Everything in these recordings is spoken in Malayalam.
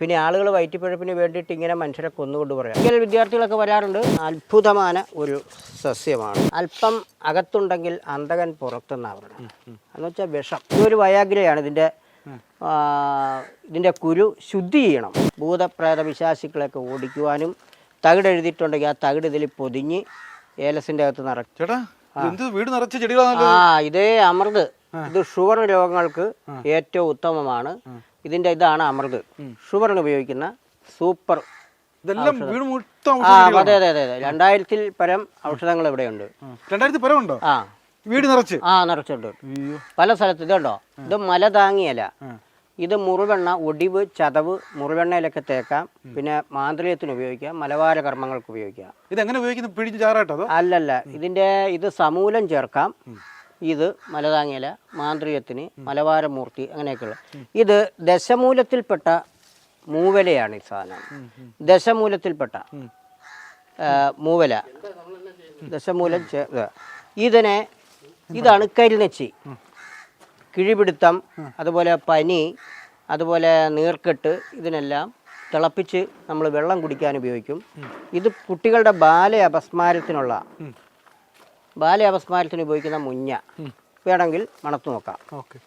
പിന്നെ ആളുകൾ വയറ്റിപ്പഴപ്പിന് വേണ്ടിയിട്ട് ഇങ്ങനെ മനുഷ്യരെ കൊന്നുകൊണ്ട് പറയാം. ഇങ്ങനെ വിദ്യാർത്ഥികളൊക്കെ വരാറുണ്ട്. അത്ഭുതமான ഒരു സസ്യമാണ്. അല്പം അകത്തുണ്ടെങ്കിൽ അന്തകൻ പുറത്തുനിന്നാവണം എന്ന് വെച്ചാൽ വിഷം. ഇതൊരു വയാഗ്രയാണ്. ഇതിന്റെ ഇതിന്റെ കുരു ശുദ്ധി ചെയ്യണം. ഭൂതപ്രേത വിശാസികളൊക്കെ ഓടിക്കുവാനും തകിട് എഴുതിയിട്ടുണ്ടെങ്കിൽ ആ തകിട് ഇതിൽ പൊതിഞ്ഞ് ഏലസിന്റെ അകത്ത് നിറച്ചു വീട് നിറച്ച് ചെടികളാണല്ലോ ആ ഇതേ അമൃത്. ഇത് ഷുഗർ രോഗങ്ങൾക്ക് ഏറ്റവും ഉത്തമമാണ്. ഇതിന്റെ ഇതാണ് അമൃത്. ഷുഗറിന് ഉപയോഗിക്കുന്ന സൂപ്പർ അതെ അതെ അതെ രണ്ടായിരത്തിൽ പരം ഔഷധങ്ങൾ ഇവിടെയുണ്ട്. രണ്ടായിരത്തി പരമുണ്ടോ? ആ. വീട് നിറച്ച്? ആ നിറച്ചുണ്ട്. പല സ്ഥലത്ത് ഇതുണ്ടോ ഇത് മല താങ്ങിയല ഇത് മുറിവെണ്ണ ഒടിവ് ചതവ് മുറിവെണ്ണയിലൊക്കെ തേക്കാം. പിന്നെ മാന്ത്രികത്തിന് ഉപയോഗിക്കാം. മലവാര കർമ്മങ്ങൾക്ക് ഉപയോഗിക്കാം. ഇതെങ്ങനെ ഉപയോഗിക്കുന്നത് ഉപയോഗിക്കുന്നു ചാറാട്ടോ അതോ? അല്ലല്ല. ഇതിന്റെ ഇത് സമൂലം ചേർക്കാം. ഇത് മലതാങ്ങിയില മാന്ത്രികത്തിന് മലവാരമൂർത്തി അങ്ങനെയൊക്കെയുള്ള. ഇത് ദശമൂലത്തിൽപ്പെട്ട മൂവലയാണ് ഈ സാധനം. ദശമൂലത്തിൽപ്പെട്ട മൂവല. ദശമൂലം ഇതിനെ ഇതാണ് കരിനച്ചി. കിഴിപിടുത്തം അതുപോലെ പനി അതുപോലെ നീർക്കെട്ട് ഇതിനെല്ലാം തിളപ്പിച്ച് നമ്മൾ വെള്ളം കുടിക്കാൻ ഉപയോഗിക്കും. ഇത് കുട്ടികളുടെ ബാല അപസ്മാരത്തിനുള്ള ബാല അപസ്മാരത്തിന് ഉപയോഗിക്കുന്ന മുഞ്ഞ. വേണമെങ്കിൽ മണത്തു നോക്കാം. ഓക്കെ.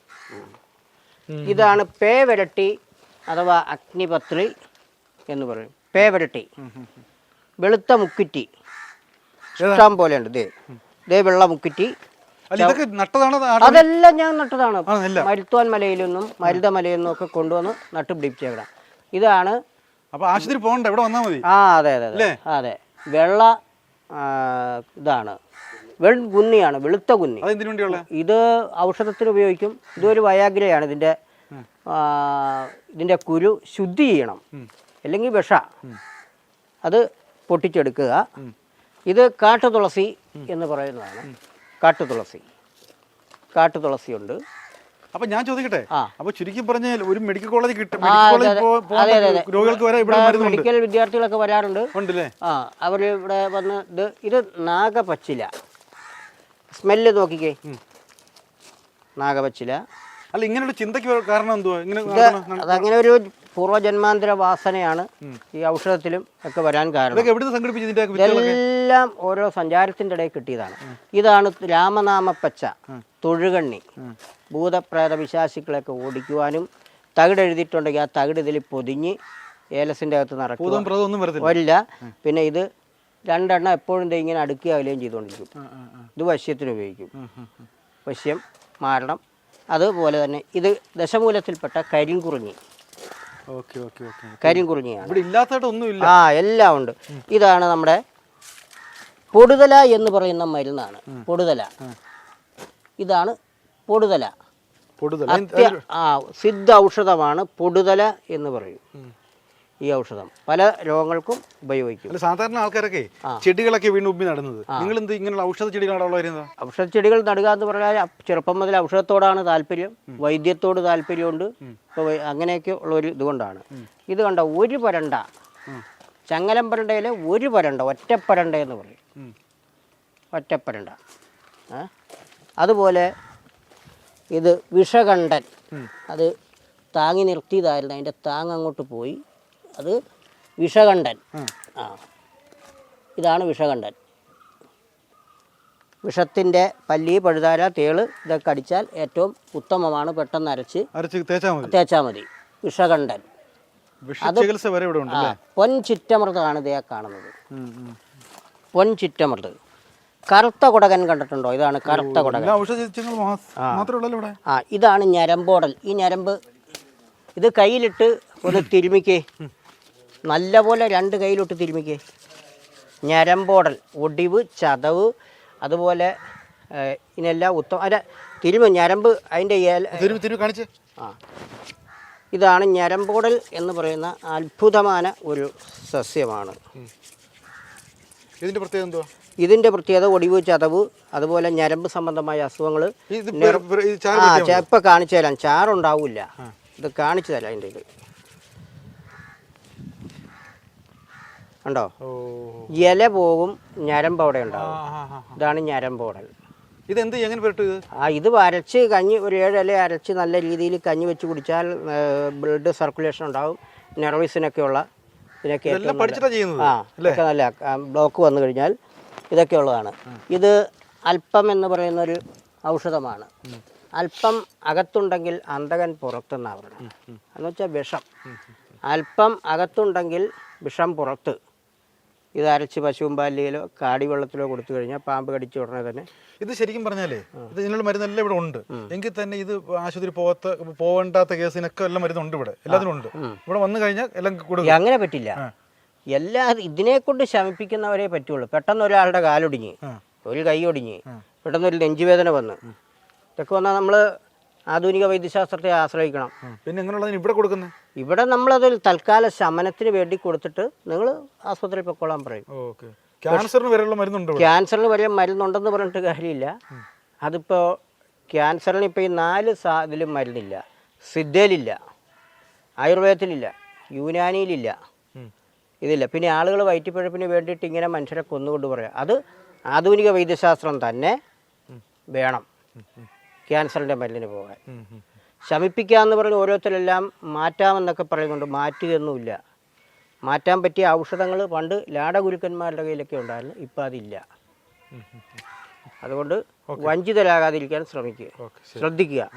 ഇതാണ് പേവരട്ടി അഥവാ അഗ്നിപത്രി എന്ന് പറയും. പേ പേവരട്ടി വെളുത്ത മുക്കുറ്റി. ഇഷ്ടം പോലെയുണ്ട്. ദേ. ദേ വെള്ള മുക്കുറ്റി. അതെല്ലാം ഞാൻ നട്ടതാണ്. മരുത്തുവാൻ മലയിലൊന്നും മരുത്തോൻ മലയിൽ നിന്നും മരുതമലയിൽ നിന്നും ഒക്കെ കൊണ്ടുവന്ന് നട്ടുപിടിപ്പിച്ചേക്കണം ഇതാണ് അപ്പൊ ആശുപത്രി പോകണ്ട ഇവിടെ വന്നാൽ മതി. ആ അതെ അതെ അതെ. അതെ. വെള്ള ആ, വെൺകുന്നിയാണ് വെളുത്ത കുന്നി. ഇത് ഔഷധത്തിന് ഉപയോഗിക്കും. ഇതൊരു വയാഗ്രയാണ്. ഇതിന്റെ ഇതിന്റെ ഇതിന്റെ കുരു ശുദ്ധി ചെയ്യണം. അല്ലെങ്കിൽ വിഷ. അത് പൊട്ടിച്ചെടുക്കുക. ഇത് കാട്ടുതുളസി എന്ന് പറയുന്നതാണ്. കാട്ടുതുളസി. ഉണ്ട് അപ്പൊ ഞാൻ ചോദിക്കട്ടെ. അപ്പൊ ചുരുക്കി പറഞ്ഞാൽ ഒരു മെഡിക്കൽ കോളേജ് കിട്ടും. രോഗികൾക്ക് വരെ ഇവിടെ മെഡിക്കൽ വിദ്യാർത്ഥികളൊക്കെ വരാറുണ്ട്. ഉണ്ടല്ലേ? ആ അവർ ഇവിടെ വന്ന് ഇത് ഇത് നാഗപച്ചില. സ്മെല്ല് നോക്കിക്കേ. നാഗപച്ചില. അല്ല ഇങ്ങനെയുള്ള ചിന്തയ്ക്ക് കാരണം എന്തുവാ? ഇങ്ങനെ? അതങ്ങനെ ഒരു പൂർവജന്മാന്തര വാസനയാണ് ഈ ഔഷധത്തിലും ഒക്കെ വരാൻ കാരണം. എല്ലാം ഓരോ സഞ്ചാരത്തിന്റെ ഇടയിൽ കിട്ടിയതാണ്. ഇതാണ് രാമനാമപ്പച്ച തൊഴുകണ്ണി. ഭൂതപ്രേത വിശാസികളൊക്കെ ഓടിക്കുവാനും തകിട് എഴുതിയിട്ടുണ്ടെങ്കിൽ ആ തകിട് ഇതിൽ പൊതിഞ്ഞ് ഏലസിന്റെ അകത്ത് നടക്കും ഇല്ല പിന്നെ ഇത് രണ്ടെണ്ണം എപ്പോഴും ദേ ഇങ്ങനെ അടുക്കി അകലെയും ചെയ്തുകൊണ്ടിരിക്കും. ഇത് വശ്യത്തിന് ഉപയോഗിക്കും. വശ്യം മാരണം. അതുപോലെ തന്നെ ഇത് ദശമൂലത്തിൽപ്പെട്ട കരിങ്കുറിഞ്ഞി. കരിങ്കുറിഞ്ഞിയാണ്. ആ എല്ലാം ഉണ്ട്. ഇതാണ് നമ്മുടെ പൊടുതല എന്ന് പറയുന്ന മരുന്നാണ്. പൊടുതല. ഇതാണ് പൊടുതല. ആ സിദ്ധ ഔഷധമാണ് പൊടുതല എന്ന് പറയും. ഈ ഔഷധം. പല രോഗങ്ങൾക്കും ഉപയോഗിക്കും. അല്ല സാധാരണ ആൾക്കാരൊക്കെ ചെടികളൊക്കെ വീണ്ടും ഉപ്പി നടുന്നത്. നിങ്ങൾ എന്ത് ഇങ്ങനെയുള്ള ഔഷധ ചെടികൾ വരുന്നത് ഔഷധ ചെടികൾ നടുക എന്ന് പറഞ്ഞാൽ ചെറുപ്പം മുതൽ ഔഷധത്തോടാണ് താല്പര്യം. വൈദ്യത്തോട് താല്പര്യമുണ്ട്. ഇപ്പോൾ അങ്ങനെയൊക്കെ ഉള്ള ഒരു ഇതുകൊണ്ടാണ് ഇത് കണ്ട ഒരു പരണ്ട ചങ്ങലം പരണ്ടയിൽ ഒരു പരണ്ട ഒറ്റപ്പരണ്ട എന്ന് പറയും. ഒറ്റപ്പരണ്ട? അതുപോലെ ഇത് വിഷകണ്ഠൻ. അത് താങ്ങി നിർത്തിയതായിരുന്നു. അതിന്റെ താങ് അങ്ങോട്ട് പോയി. അത് വിഷകണ്ഠൻ. ആ. ഇതാണ് വിഷകണ്ഠൻ. വിഷത്തിന്റെ പല്ലി പഴുതാര തേൾ ഇതൊക്കെ അടിച്ചാൽ ഏറ്റവും ഉത്തമമാണ്. പെട്ടെന്ന് അരച്ച് അരച്ച് തേച്ചാൽ മതി. വിഷകണ്ഠൻ. അത് വരെ ഇവിടെ ഉണ്ട് ആ പൊൻ ചിറ്റമൃതമാണ് ഇതേ കാണുന്നത്. പൊൻ ചിറ്റമൃത് കറുത്ത കുടകൻ കണ്ടിട്ടുണ്ടോ? ഇതാണ് കറുത്ത കുടകൻ. ആ. ഇതാണ് ഞരമ്പോടൽ ഈ ഞരമ്പ് ഇത് കയ്യിലിട്ട് ഒന്ന് തിരുമിക്കേ. നല്ലപോലെ രണ്ട് കയ്യിലിട്ട് തിരുമിക്കേ. ഞരമ്പോടൽ ഒടിവ് ചതവ് അതുപോലെ ഇതിനെല്ലാം ഉത്തമ. അല്ല തിരുമ ഞരമ്പ് അതിന്റെ കാണിച്ച്. ആ. ഇതാണ് ഞരമ്പോടൽ എന്ന് പറയുന്ന അത്ഭുതமான ഒരു സസ്യമാണ്. ഇതിന്റെ പ്രത്യേകത എന്തുവാ? ഇതിന്റെ പ്രത്യേകത ഒടിവ് ചതവ് അതുപോലെ ഞരമ്പ് സംബന്ധമായ അസുഖങ്ങൾ ആ. ഇപ്പം കാണിച്ചു തരാം. ചാറുണ്ടാവില്ല. ഇത് കാണിച്ചു തരാം അതിന്റെ ഇത്. ഉണ്ടോ? ഇല പോകും ഞരമ്പ് അവിടെ ഉണ്ടാവും. ഇതാണ് ഞരമ്പ് ഇതാണ് ഞരമ്പോടൽ ഇതെന്ത് എങ്ങനെ പെട്ടു ഇത്? ആ ഇത് അരച്ച് കഞ്ഞി ഒരു ഏഴല അരച്ച് നല്ല രീതിയിൽ കഞ്ഞി വെച്ച് കുടിച്ചാൽ ബ്ലഡ് സർക്കുലേഷൻ ഉണ്ടാവും. നെർവീസിനൊക്കെയുള്ള ഇതിനൊക്കെ ആ ഇതൊക്കെ നല്ല ബ്ലോക്ക് വന്നു കഴിഞ്ഞാൽ ഇതൊക്കെ ഉള്ളതാണ്. ഇത് അല്പം എന്ന് പറയുന്ന ഒരു ഔഷധമാണ് അല്പം അകത്തുണ്ടെങ്കിൽ അന്തകൻ പുറത്തെന്നാണ് പറയുന്നത് എന്ന് വെച്ചാൽ വിഷം. അല്പം അകത്തുണ്ടെങ്കിൽ വിഷം പുറത്ത്. ഇത് അരച്ച് പശുവും പാലിയിലോ കാടി വെള്ളത്തിലോ കൊടുത്തു കഴിഞ്ഞാൽ പാമ്പ് കടിച്ച ഉടനെ തന്നെ ഇത് ശരിക്കും പറഞ്ഞാലേ ഇത് ഇതിനുള്ള മരുന്നെല്ലാം ഇവിടെ ഉണ്ട്. എങ്കിൽ തന്നെ ഇത് ആശുപത്രി പോകാത്ത പോകണ്ടാത്ത കേസിനൊക്കെ എല്ലാം മരുന്നുണ്ട് ഇവിടെ. എല്ലാത്തിനും ഉണ്ട്. ഇവിടെ വന്നു കഴിഞ്ഞാൽ എല്ലാം കൊടുക്കും. അങ്ങനെ പറ്റില്ല. എല്ലാ ഇതിനെ കൊണ്ട് ശമിപ്പിക്കുന്നവരെ പറ്റുള്ളൂ. പെട്ടെന്ന് ഒരാളുടെ കാലൊടിഞ്ഞ് ഒരു കൈ ഒടിഞ്ഞ് പെട്ടെന്ന് ഒരു നെഞ്ചുവേദന വന്ന്. ഇതൊക്കെ വന്നാൽ നമ്മൾ ആധുനിക വൈദ്യശാസ്ത്രത്തെ ആശ്രയിക്കണം. പിന്നെ എങ്ങനെയുള്ളതിന് ഇവിടെ കൊടുക്കുന്നത് ഇവിടെ നമ്മളതിൽ തൽക്കാല ശമനത്തിന് വേണ്ടി കൊടുത്തിട്ട് നിങ്ങൾ ആസ്പത്രിയിൽ പൊക്കോളാൻ പറയും. ക്യാൻസറിന് വരെയുള്ള മരുന്നുണ്ട് ക്യാൻസറിന് വരെ മരുന്നുണ്ടെന്ന് പറഞ്ഞിട്ട് കാര്യമില്ല. അതിപ്പോൾ ക്യാൻസറിന് ഇപ്പോൾ ഈ നാല് സാ ഇതിലും മരുന്നില്ല. സിദ്ധയിലില്ല ആയുർവേദത്തിലില്ല യുനാനിയിലില്ല. ഇതില്ല. പിന്നെ ആളുകൾ വയറ്റിപ്പഴപ്പിന് വേണ്ടിയിട്ട് ഇങ്ങനെ മനുഷ്യരെ കൊന്നുകൊണ്ട് പറയാം. അത് ആധുനിക വൈദ്യശാസ്ത്രം തന്നെ വേണം ക്യാൻസറിന്റെ മരുന്നിന് പോകാൻ. ഉം, എന്ന് പറഞ്ഞ് ഓരോരുത്തരെല്ലാം മാറ്റാമെന്നൊക്കെ പറയുന്നുണ്ട്. മാറ്റുകയൊന്നുമില്ല. മാറ്റാൻ പറ്റിയ ഔഷധങ്ങൾ പണ്ട് ലാടഗുരുക്കന്മാരുടെ കയ്യിലൊക്കെ ഉണ്ടായിരുന്നു. ഇപ്പം അതില്ല. അതുകൊണ്ട് വഞ്ചിതരാകാതിരിക്കാൻ ശ്രമിക്കുക. ശ്രദ്ധിക്കുക.